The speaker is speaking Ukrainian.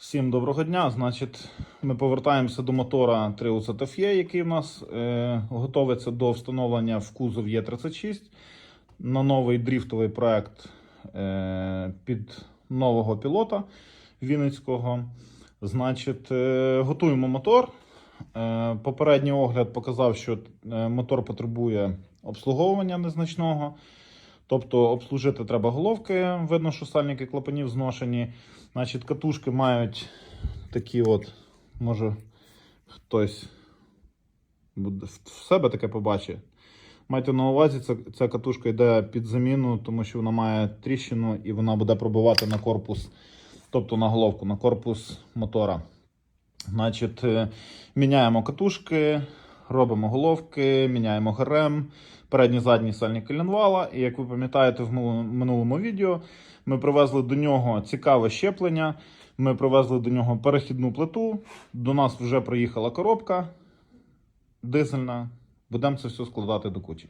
Всім доброго дня. Значить, ми повертаємося до мотора Triusa TFE, який у нас е, готовиться до встановлення в кузов Е36 на новий дріфтовий проект е, під нового пілота Вінницького. Значить, е, готуємо мотор. Е, попередній огляд показав, що е, мотор потребує обслуговування незначного. Тобто обслужити треба головки, видно, що сальники клапанів зношені. Значить, катушки мають такі от, може хтось в себе таке побачить. Майте на увазі, ця, ця катушка йде під заміну, тому що вона має тріщину і вона буде пробивати на корпус, тобто на головку, на корпус мотора. Значить, е, міняємо катушки, робимо головки, міняємо ГРМ, передні задні сальні коленвала. І як ви пам'ятаєте в минулому- відео, ми привезли до нього цікаве щеплення. Ми привезли до нього перехідну плиту. До нас вже приїхала коробка дизельна. Будемо це все складати до кучі.